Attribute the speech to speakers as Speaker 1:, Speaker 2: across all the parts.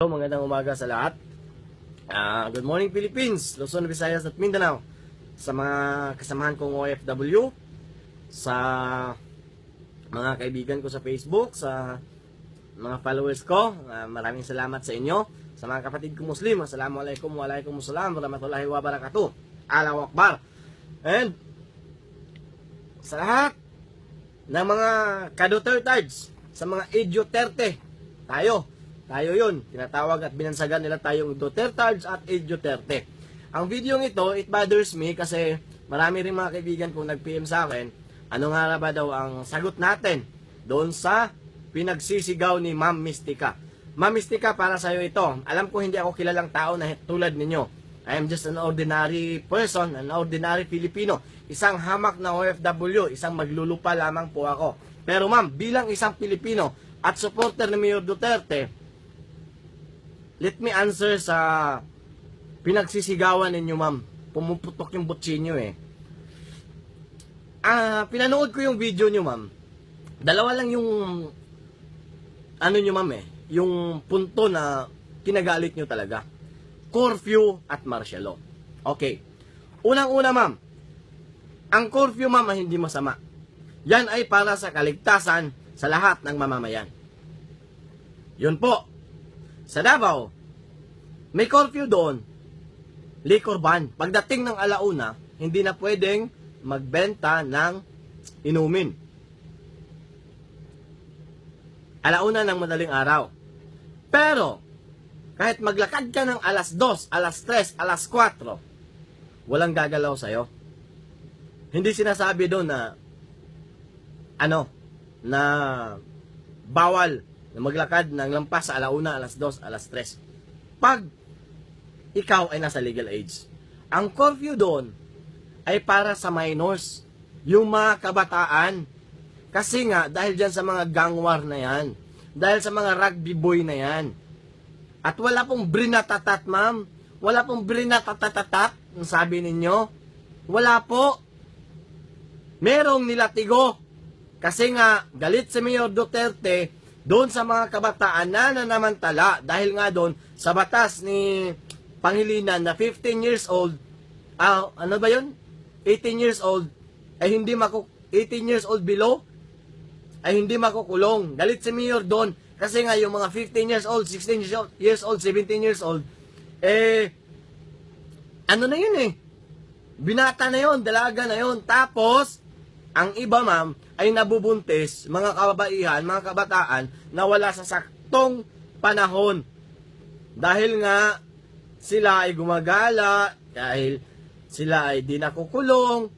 Speaker 1: Hello, magandang umaga sa lahat. Ah, good morning Philippines, Luzon, Visayas at Mindanao. Sa mga kasamahan kong OFW, sa mga kaibigan ko sa Facebook, sa mga followers ko, ah, maraming salamat sa inyo. Sa mga kapatid ko Muslim, Assalamualaikum Waalaikumsalam Warahmatullahi Wabarakatuh. Allahu Akbar. And sa lahat ng mga kadotertards, sa mga idioterte, tayo, tayo yun. Tinatawag at binansagan nila tayong Dutertards at idioterте. Ang video ito, it bothers me kasi marami rin mga kaibigan kong nag-PM sa akin, ano nga ba daw ang sagot natin doon sa pinagsisigaw ni Ma'am Mystica. Ma'am Mystica, para sa'yo ito. Alam ko hindi ako kilalang tao na tulad ninyo. I am just an ordinary person, an ordinary Filipino. Isang hamak na OFW, isang maglulupa lamang po ako. Pero ma'am, bilang isang Pilipino at supporter ni Mayor Duterte, let me answer sa pinagsisigawan ninyo ma'am. Pumuputok yung butsi nyo eh. Ah, pinanood ko yung video nyo ma'am. Dalawa lang yung ano nyo ma'am eh, yung punto na kinagalit nyo talaga. Curfew at martial law. Okay. Unang-una ma'am, ang curfew ma'am ay hindi masama. Yan ay para sa kaligtasan sa lahat ng mamamayan. Yun po. Sa Davao, may curfew doon. Liquor ban. Pagdating ng alauna, hindi na pwedeng magbenta ng inumin. Alauna ng madaling araw. Pero, kahit maglakad ka ng alas 2, alas 3, alas 4, walang gagalaw sa'yo. Hindi sinasabi doon na ano, na bawal na maglakad ng lampas sa alauna, alas 2, alas 3. Pag ikaw ay nasa legal age. Ang curfew doon ay para sa minors, yung mga kabataan. Kasi nga, dahil dyan sa mga gang war na yan, dahil sa mga rugby boy na yan, at wala pong brinatatat, ma'am. Wala pong brinatatatat, ang sabi ninyo. Wala po. Merong nilatigo. Kasi nga, galit si Mayor Duterte doon sa mga kabataan na nanamantala dahil nga doon sa batas ni Pangilinan na 15 years old, ah, ano ba yun? 18 years old, ay hindi maku 18 years old below, ay hindi makukulong. Galit si Mayor doon kasi nga yung mga 15 years old, 16 years old, years old 17 years old, eh, ano na yun eh, binata na yun, dalaga na yun. Tapos, ang iba ma'am, ay nabubuntis, mga kababaihan, mga kabataan, na wala sa saktong panahon. Dahil nga, sila ay gumagala, dahil sila ay di nakukulong.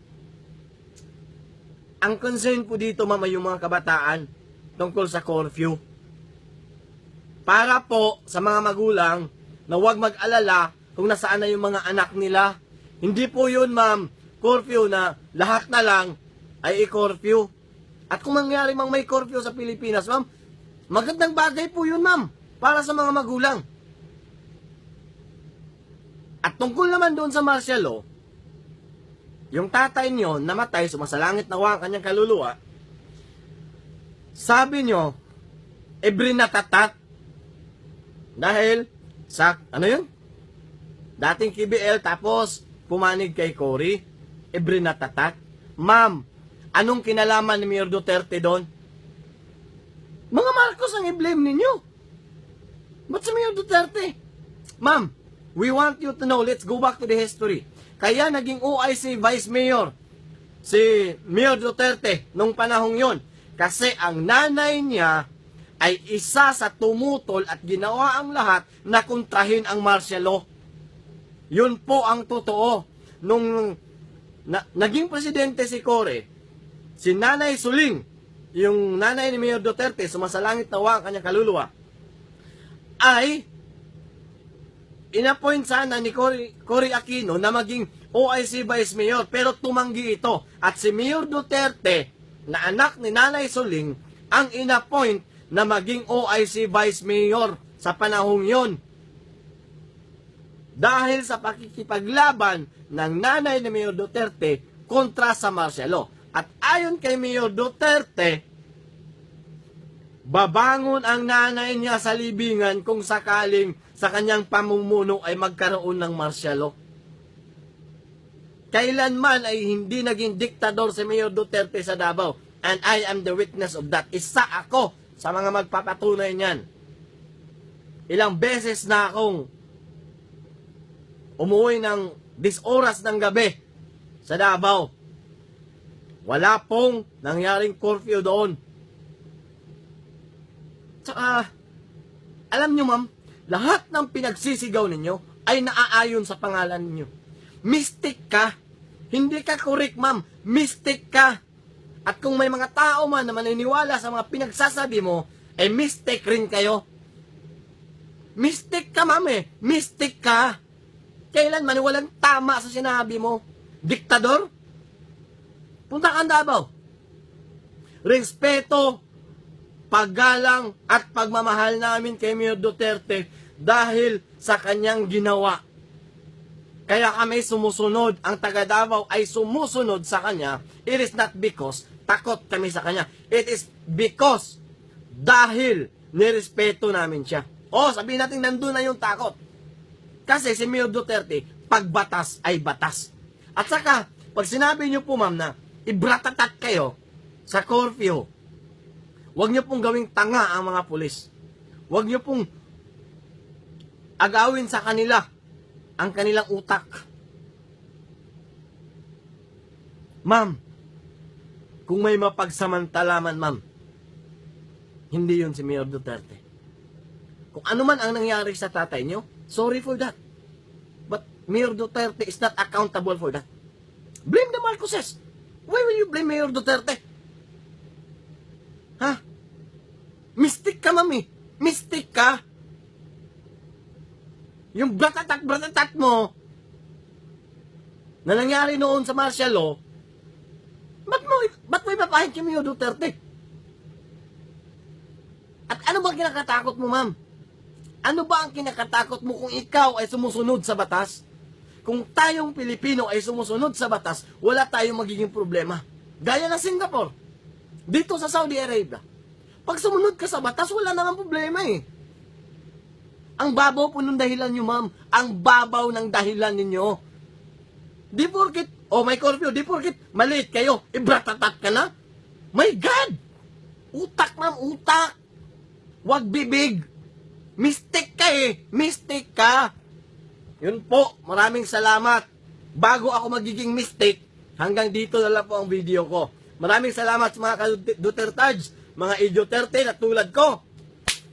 Speaker 1: Ang concern po dito ma'am ay yung mga kabataan tungkol sa curfew. Para po sa mga magulang na huwag mag-alala kung nasaan na yung mga anak nila. Hindi po yun ma'am, curfew na lahat na lang ay i-curfew. At kung mangyari mang may curfew sa Pilipinas, ma'am, magandang bagay po yun, ma'am, para sa mga magulang. At tungkol naman doon sa martial law, yung tatay niyo namatay, sumasalangit na ang kanyang kaluluwa, sabi niyo, ebre natatat. Dahil sa, ano yun? Dating KBL, tapos pumanig kay Cory, ebre natatat. Ma'am, Anong kinalaman ni Mayor Duterte doon? Mga Marcos ang i-blame ninyo. Ba't si Mayor Duterte? Ma'am, we want you to know, let's go back to the history. Kaya naging OIC Vice Mayor si Mayor Duterte nung panahong yon. Kasi ang nanay niya ay isa sa tumutol at ginawa ang lahat na kontrahin ang martial law. Yun po ang totoo. Nung na, naging presidente si Core, si Nanay Suling, yung nanay ni Mayor Duterte, sumasalangit na ang kanyang kaluluwa, ay inappoint sana ni Cory, Cory Aquino na maging OIC Vice Mayor pero tumanggi ito. At si Mayor Duterte, na anak ni Nanay Suling, ang inappoint na maging OIC Vice Mayor sa panahong yon. Dahil sa pakikipaglaban ng nanay ni Mayor Duterte kontra sa law. At ayon kay Mayor Duterte, babangon ang nanay niya sa libingan kung sakaling sa kanyang pamumuno ay magkaroon ng martial law. Kailanman ay hindi naging diktador si Mayor Duterte sa Davao. And I am the witness of that. Isa ako sa mga magpapatunay niyan. Ilang beses na akong umuwi ng dis oras ng gabi sa Davao. Wala pong nangyaring curfew doon. Tsaka, alam nyo ma'am, lahat ng pinagsisigaw ninyo ay naaayon sa pangalan ninyo. Mystic ka. Hindi ka correct, ma'am. Mystic ka. At kung may mga tao man na maniniwala sa mga pinagsasabi mo, eh mystic rin kayo. Mystic ka, ma'am eh. Mystic ka. Kailan man walang tama sa sinabi mo. Diktador? Punta ka ang Davao. Respeto, paggalang at pagmamahal namin kay Mayor Duterte dahil sa kanyang ginawa. Kaya kami sumusunod, ang taga Davao ay sumusunod sa kanya. It is not because takot kami sa kanya. It is because dahil nirespeto namin siya. O, sabihin natin nandun na yung takot. Kasi si Mayor Duterte, pagbatas ay batas. At saka, pag sinabi niyo po ma'am na ibratatat kayo sa curfew, huwag niyo pong gawing tanga ang mga pulis. Huwag niyo pong agawin sa kanila ang kanilang utak. Ma'am, kung may mapagsamantalaman, ma'am, hindi yun si Mayor Duterte. Kung ano man ang nangyari sa tatay niyo, sorry for that. But Mayor Duterte is not accountable for that. Blame the Marcoses. Why will you blame Mayor Duterte? Ha? Mystic ka, mami. Mystic ka. Yung bratatat bratatat mo na nangyari noon sa martial law, ba't mo, ba't mo ipapahin kay Mayor Duterte? At ano ba kinakatakot mo, ma'am? Ano ba ang kinakatakot mo kung ikaw ay sumusunod sa batas? Kung tayong Pilipino ay sumusunod sa batas, wala tayong magiging problema. Gaya ng Singapore. Dito sa Saudi Arabia. Pag sumunod ka sa batas, wala namang problema eh. Ang babaw po ng dahilan nyo, ma'am. Ang babaw ng dahilan ninyo. Di porkit, oh may curfew, di porkit, maliit kayo, ibratatat ka na. My God! Utak, ma'am, utak. Huwag bibig. Mistake ka eh. Mistake ka. Yun po, maraming salamat. Bago ako magiging mistake, hanggang dito na lang po ang video ko. Maraming salamat sa mga ka-Dutertage, mga idioterte na tulad ko.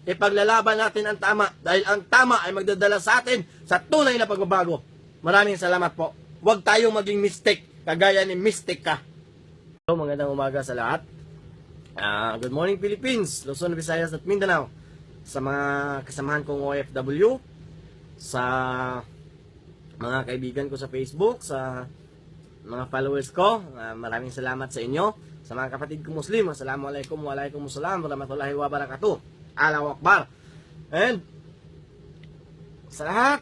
Speaker 1: Ipaglalaban natin ang tama dahil ang tama ay magdadala sa atin sa tunay na pagbabago. Maraming salamat po. Huwag tayong maging mistake kagaya ni mistake ka. So, magandang umaga sa lahat. Ah, good morning Philippines, Luzon, Visayas at Mindanao. Sa mga kasamahan kong OFW, sa mga kaibigan ko sa Facebook, sa mga followers ko, ah, maraming salamat sa inyo. Sa mga kapatid ko Muslim, Assalamualaikum Waalaikumsalam Warahmatullahi Wabarakatuh. Allahu Akbar. And sa lahat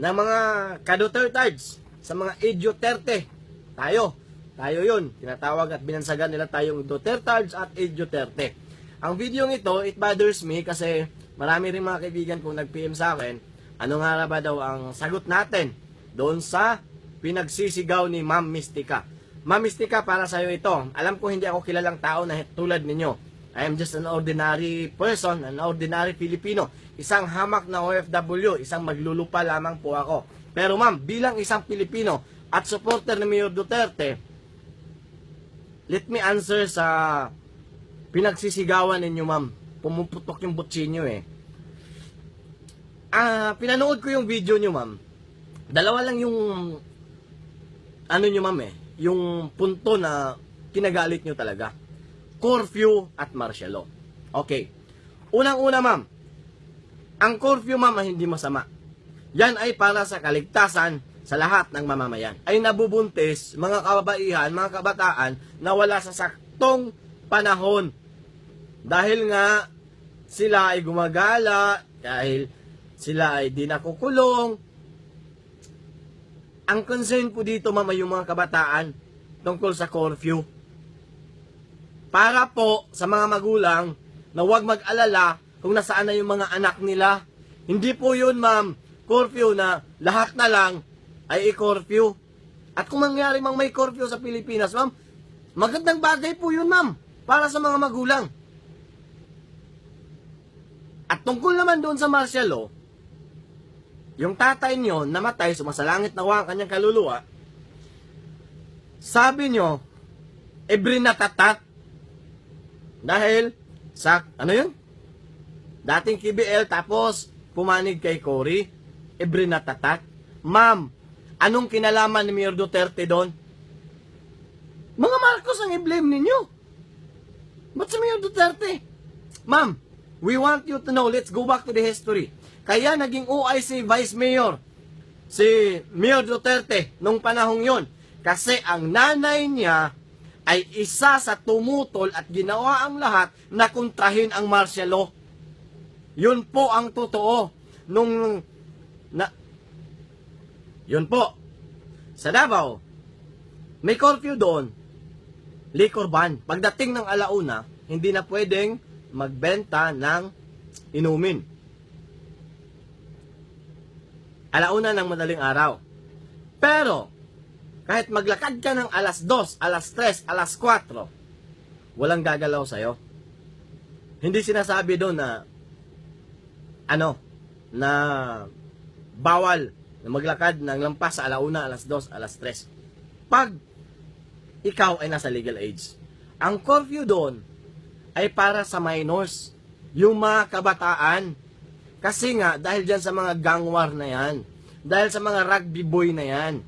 Speaker 1: ng mga kadutertards, sa mga idioterte, tayo, tayo yun. Tinatawag at binansagan nila tayong Dutertards at idioterte. Ang video ito, it bothers me kasi marami rin mga kaibigan kong nag-PM sa akin, ano nga ba daw ang sagot natin doon sa pinagsisigaw ni Ma'am Mystica. Ma'am Mystica, para sa'yo ito. Alam ko hindi ako kilalang tao na tulad ninyo. I am just an ordinary person, an ordinary Filipino. Isang hamak na OFW, isang maglulupa lamang po ako. Pero ma'am, bilang isang Pilipino at supporter ni Mayor Duterte, let me answer sa pinagsisigawan ninyo ma'am. Pumuputok yung butsi eh. Ah, pinanood ko yung video nyo ma'am. Dalawa lang yung ano nyo ma'am eh, yung punto na kinagalit nyo talaga. Curfew at martial law. Okay. Unang-una ma'am, ang curfew ma'am ay hindi masama. Yan ay para sa kaligtasan sa lahat ng mamamayan. Ay nabubuntis mga kababaihan, mga kabataan na wala sa saktong panahon. Dahil nga sila ay gumagala, dahil sila ay di nakukulong. Ang concern po dito ma'am ay yung mga kabataan tungkol sa curfew. Para po sa mga magulang na huwag mag-alala kung nasaan na yung mga anak nila. Hindi po yun, ma'am, curfew na lahat na lang ay i-curfew. At kung mangyari mang may curfew sa Pilipinas, ma'am, magandang bagay po yun, ma'am, para sa mga magulang. At tungkol naman doon sa martial law, yung tatay nyo namatay, sumasalangit na ang kanyang kaluluwa, sabi nyo, every natatat. Dahil sa, ano yun? Dating KBL tapos pumanig kay Cory, every natatat. Ma'am, anong kinalaman ni Mayor Duterte doon? Mga Marcos ang i-blame ninyo. Ba't si Mayor Duterte? Ma'am, we want you to know, let's go back to the history. Kaya naging OIC Vice Mayor si Mayor Duterte nung panahong yon. Kasi ang nanay niya ay isa sa tumutol at ginawa ang lahat na kontrahin ang martial law. Yun po ang totoo. Nung na Yun po. Sa Davao, may curfew doon. Liquor ban. Pagdating ng alauna, hindi na pwedeng magbenta ng inumin. Alauna ng madaling araw. Pero, kahit maglakad ka ng alas 2, alas 3, alas 4, walang gagalaw sa'yo. Hindi sinasabi doon na, ano, na bawal na maglakad ng lampas sa alauna, alas 2, alas 3. Pag ikaw ay nasa legal age. Ang curfew doon ay para sa minors, yung mga kabataan. Kasi nga, dahil dyan sa mga gang war na yan, dahil sa mga rugby boy na yan,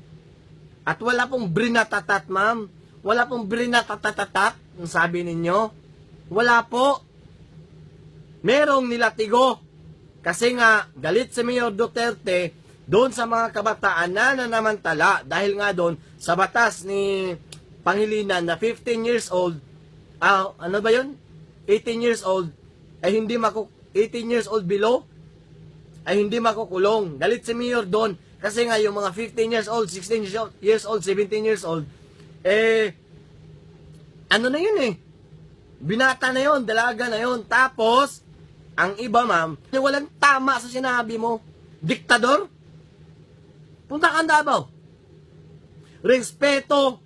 Speaker 1: at wala pong brinatatat, ma'am. Wala pong brinatatatat, ang sabi ninyo. Wala po. Merong nilatigo. Kasi nga, galit si Mayor Duterte doon sa mga kabataan na nanamantala dahil nga doon sa batas ni Pangilinan na 15 years old, ah, ano ba yun? 18 years old, ay hindi maku 18 years old below, ay hindi makukulong. Galit si Mayor doon kasi nga yung mga 15 years old, 16 years old, years old 17 years old, eh, ano na yun eh, binata na yun, dalaga na yun. Tapos, ang iba ma'am, walang tama sa sinabi mo. Diktador? Punta ka ang Davao. Respeto,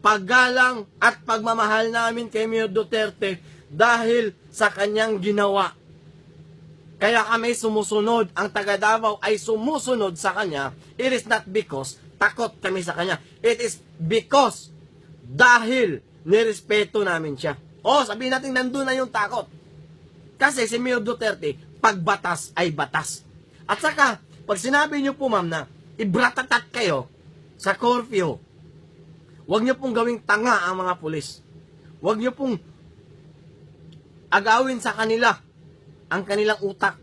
Speaker 1: paggalang at pagmamahal namin kay Mayor Duterte dahil sa kanyang ginawa. Kaya kami sumusunod, ang taga Davao ay sumusunod sa kanya. It is not because takot kami sa kanya. It is because dahil nirespeto namin siya. O, sabihin natin nandun na yung takot. Kasi si Mayor Duterte, pagbatas ay batas. At saka, pag sinabi niyo po ma'am na ibratatat kayo sa curfew, huwag niyo pong gawing tanga ang mga pulis. Huwag niyo pong agawin sa kanila ang kanilang utak.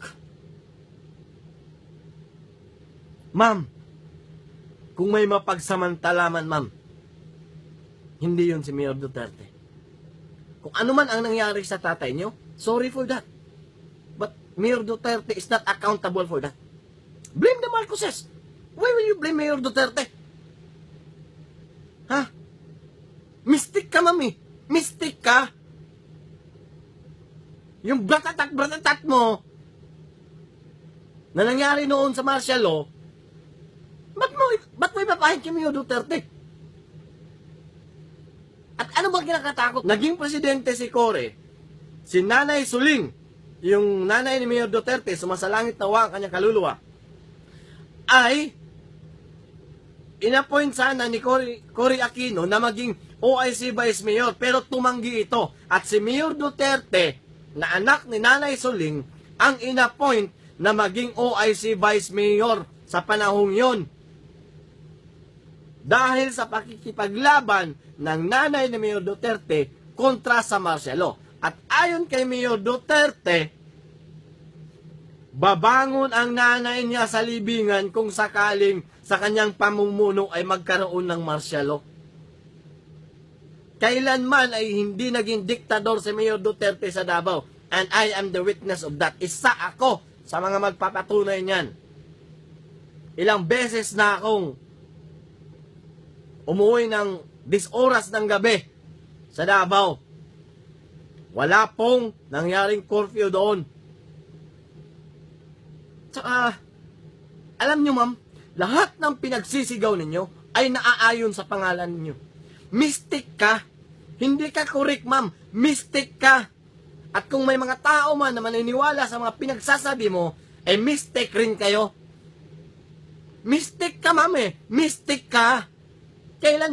Speaker 1: Ma'am, kung may mapagsamantalaman, ma'am, hindi yun si Mayor Duterte. Kung ano man ang nangyari sa tatay niyo, sorry for that. But Mayor Duterte is not accountable for that. Blame the Marcoses. Why will you blame Mayor Duterte? Ha? Mystic ka, mami. Mystic ka. Yung bratatak-bratatak mo na nangyari noon sa martial law, ba't mo, ba't mo ipapahin kay Mayor Duterte? At ano ba kinakatakot? Naging presidente si Core, si Nanay Suling, yung nanay ni Mayor Duterte, sumasalangit na ang kanyang kaluluwa, ay inappoint sana ni Cory, Cory Aquino na maging OIC Vice Mayor pero tumanggi ito. At si Mayor Duterte na anak ni Nanay Suling ang inappoint na maging OIC Vice Mayor sa panahong yon. Dahil sa pakikipaglaban ng nanay ni Mayor Duterte kontra sa law. At ayon kay Mayor Duterte, babangon ang nanay niya sa libingan kung sakaling sa kanyang pamumuno ay magkaroon ng law. Kailanman ay hindi naging diktador si Mayor Duterte sa Davao. And I am the witness of that. Isa ako sa mga magpapatunay niyan. Ilang beses na akong umuwi ng 10 oras ng gabi sa Davao. Wala pong nangyaring curfew doon. Tsaka, alam nyo ma'am, lahat ng pinagsisigaw ninyo ay naaayon sa pangalan ninyo. Mystic ka. Hindi ka correct ma'am. Mystic ka. At kung may mga tao man na maniniwala sa mga pinagsasabi mo, eh mystic rin kayo. Mystic ka ma'am eh. Mystic ka. Kailan